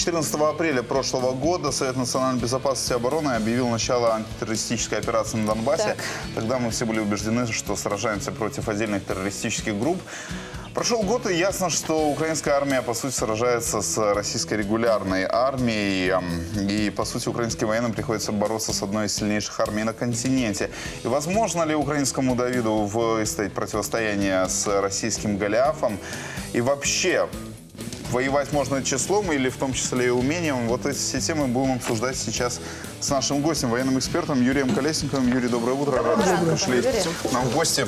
14 апреля прошлого года Совет национальной безопасности и обороны объявил начало антитеррористической операции на Донбассе. Так. Тогда мы все были убеждены, что сражаемся против отдельных террористических групп. Прошел год, и ясно, что украинская армия, по сути, сражается с российской регулярной армией. И, по сути, украинским военным приходится бороться с одной из сильнейших армий на континенте. И возможно ли украинскому Давиду выстоять противостояние с российским Голиафом? И вообще, воевать можно числом или в том числе и умением. Вот эти все темы будем обсуждать сейчас с нашим гостем, военным экспертом Юрием Колесниковым. Юрий, доброе утро. Рад, что пришли нам в гости.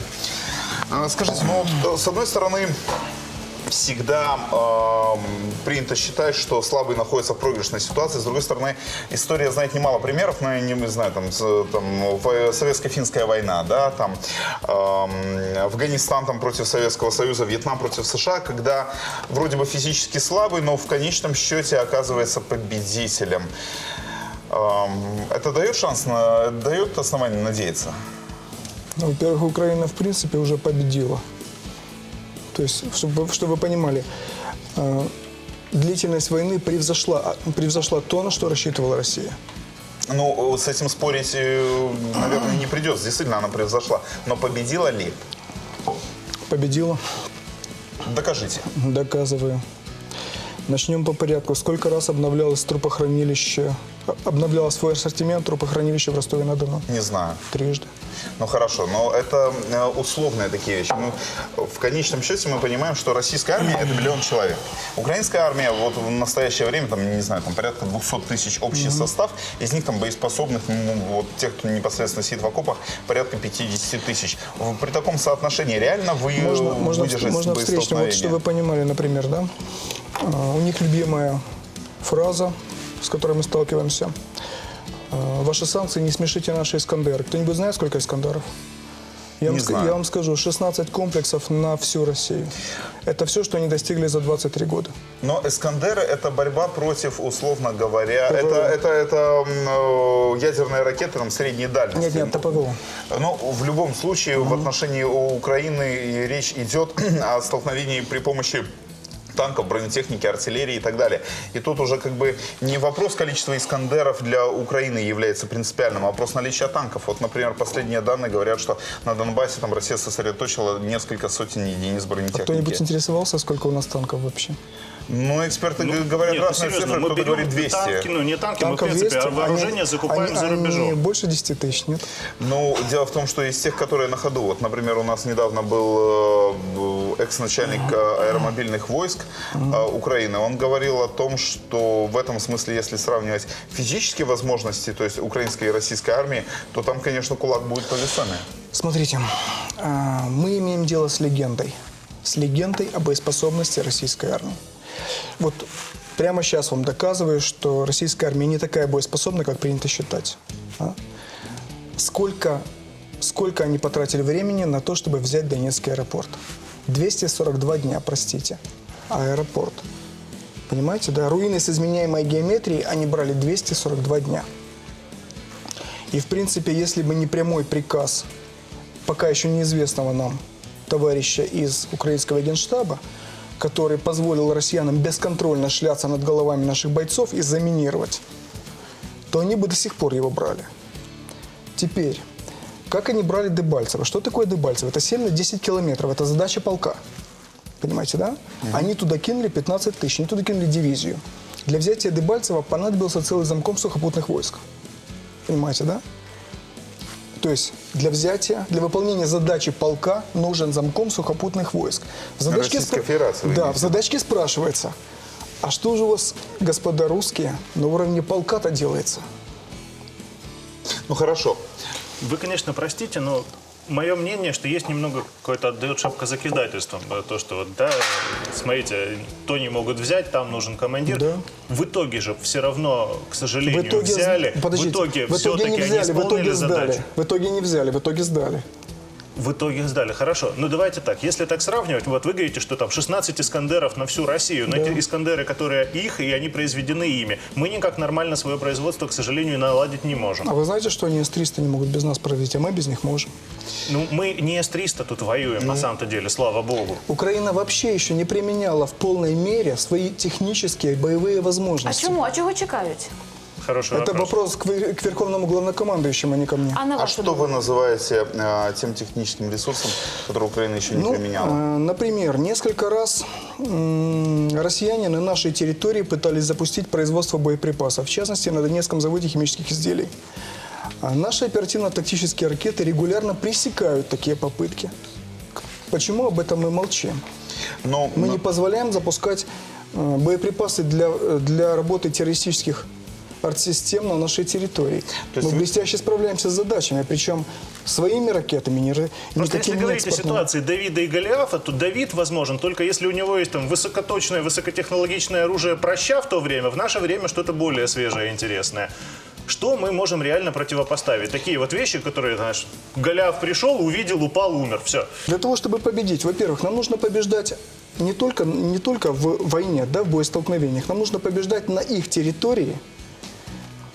А, Скажите, ну, вот, с одной стороны, всегда эм, принято считать, что слабый находится в проигрышной ситуации. С другой стороны, история знает немало примеров, но я не знаю, там, там советско-финская война, да, там эм, Афганистан там против Советского Союза, Вьетнам против США, когда вроде бы физически слабый, но в конечном счете оказывается победителем. Эм, это дает шанс, на, дает основание надеяться? Ну, Во-первых, Украина, в принципе, уже победила. То есть, чтобы, чтобы вы понимали, э, длительность войны превзошла, а, превзошла то, на что рассчитывала Россия. Ну, с этим спорить, э, наверное, не придется. Действительно, она превзошла. Но победила ли? Победила, Докажите. доказываю. Начнем по порядку. Сколько раз обновлялось трупохранилище, обновляло свой ассортимент трупохранилище в Ростове-на-Дону? Не знаю. Трижды. Ну хорошо, но это э, условные такие вещи. Мы, в конечном счете мы понимаем, что российская армия это миллион человек. Украинская армия вот в настоящее время, там, не знаю, там порядка 200 тысяч общий состав, из них там боеспособных, ну, вот тех, кто непосредственно сидит в окопах, порядка 50 тысяч. При таком соотношении реально вы Можно, можно, выдержать можно встречным. Вот, чтобы вы понимали, например, да, у них любимая фраза, с которой мы сталкиваемся. А, Ваши санкции не смешите наши Искандеры. Кто-нибудь знает, сколько Искандеров? Я вам, Не ска- знаю. я вам скажу, 16 комплексов на всю Россию. Это все, что они достигли за 23 года. Но Эскандеры это борьба против, условно говоря, ПВО. это, это, это э, ядерные ракеты там, средней дальности. Нет, нет, это ПВО. Но в любом случае в отношении Украины речь идет о столкновении при помощи танков, бронетехники, артиллерии и так далее. И тут уже как бы не вопрос количества «Искандеров» для Украины является принципиальным, а вопрос наличия танков. Вот, например, последние данные говорят, что на Донбассе там Россия сосредоточила несколько сотен единиц бронетехники. Кто-нибудь интересовался, сколько у нас танков вообще? Ну, эксперты г- говорят Нет, ну, разные серьезно, цифры, мы кто-то говорит 200. танки, ну не танки, мы, в Танков принципе, 200, а вооружение они- закупаем они- за они рубежом. больше 10 тысяч, нет? Ну, дело в том, что из тех, которые на ходу, вот, например, у нас недавно был э, экс-начальник э, аэромобильных войск э, Украины, он говорил о том, что в этом смысле, если сравнивать физические возможности, то есть украинской и российской армии, то там, конечно, кулак будет повесомее. Смотрите, мы имеем дело с легендой. С легендой о боеспособности российской армии. Вот прямо сейчас вам доказываю, что российская армия не такая боеспособна, как принято считать. а. Сколько, сколько они потратили времени на то, чтобы взять Донецкий аэропорт? 242 дня, простите. Аэропорт. Понимаете, да? Руины с изменяемой геометрией они брали 242 дня. И, в принципе, если бы не прямой приказ пока еще неизвестного нам товарища из украинского генштаба, который позволил россиянам бесконтрольно шляться над головами наших бойцов и заминировать, то они бы до сих пор его брали. Теперь, как они брали Дебальцево? Что такое Дебальцево? Это 7 на 10 километров, это задача полка. Понимаете, да? Они туда кинули 15 тысяч, они туда кинули дивизию. Для взятия Дебальцева понадобился целый замком сухопутных войск. Понимаете, да? То есть для взятия, для выполнения задачи полка нужен замком сухопутных войск. В задачке вы Да, в задачке спрашивается, а что же у вас, господа русские, на уровне полка-то делается? Ну, хорошо. Вы, конечно, простите, но мое мнение, что есть немного какое-то отдает шапкозакидательством. э, То, что вот, да, смотрите, то не могут взять, там нужен командир. Да. В итоге же все равно, к сожалению, В итоге, взяли. подождите, в итоге в итоге все-таки не они взяли, в итоге сдали. задачу. В итоге не взяли, в итоге сдали. В итоге сдали. Хорошо. Ну давайте так. Если так сравнивать, вот вы говорите, что там 16 Искандеров на всю Россию. Но эти Искандеры, которые их, и они произведены ими. Мы никак нормально свое производство, к сожалению, наладить не можем. А вы знаете, что они С-300 не могут без нас провести, а мы без них можем? Ну, мы не С-300 тут воюем, на самом-то деле, слава богу. Украина вообще еще не применяла в полной мере свои технические боевые А возможности. чому? А чого чекають? Хороший Это вопрос к, вы- к верховному главнокомандующему, а не ко мне. А А что вы называете э, тем техническим ресурсом, который Украина еще не Ну, применяла? э, например, несколько раз м, россияне на нашей территории пытались запустить производство боеприпасов, в частности, на Донецком заводе химических изделий. А наши оперативно-тактические ракеты регулярно пресекают такие попытки. К- Почему об этом мы молчим? Но, Мы но- не позволяем запускать э, боеприпасы для, э, для работы террористических артсистем на нашей территории. То есть Мы вы- блестяще справляемся с задачами, причем своими ракетами, не, Просто если говорить о ситуации Давида и Голиафа, то Давид возможен только если у него есть там высокоточное, высокотехнологичное оружие проща в то время, в наше время что-то более свежее и интересное. Что мы можем реально противопоставить? Такие вот вещи, которые, знаешь, Голиаф пришел, увидел, упал, умер, все. Для того, чтобы победить, во-первых, нам нужно побеждать не только, не только в войне, да, в боестолкновениях, нам нужно побеждать на их территории,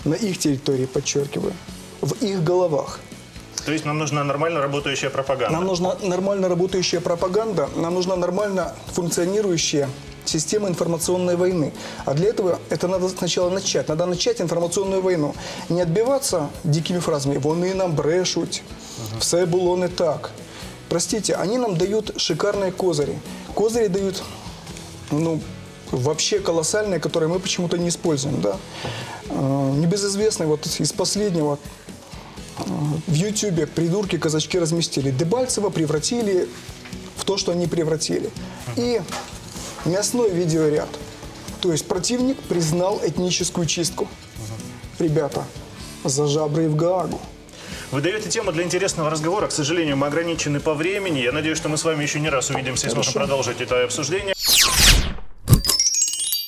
на их территории, подчеркиваю, в их головах. То есть нам нужна нормально работающая пропаганда. Нам нужна нормально работающая пропаганда, нам нужна нормально функционирующая система информационной войны. А для этого это надо сначала начать. Надо начать информационную войну. Не отбиваться дикими фразами «вони нам брешуть», «все было не так». Простите, они нам дают шикарные козыри. Козыри дают, ну, вообще колоссальные, которые мы почему-то не используем, да. Э, Небезызвестный вот из последнего в Ютьюбе придурки казачки разместили. Дебальцева превратили в то, что они превратили. И мясной видеоряд. То есть противник признал этническую чистку. Ребята, за жабры в Гаагу. Вы даете тему для интересного разговора. К сожалению, мы ограничены по времени. Я надеюсь, что мы с вами еще не раз увидимся и сможем продолжить это обсуждение.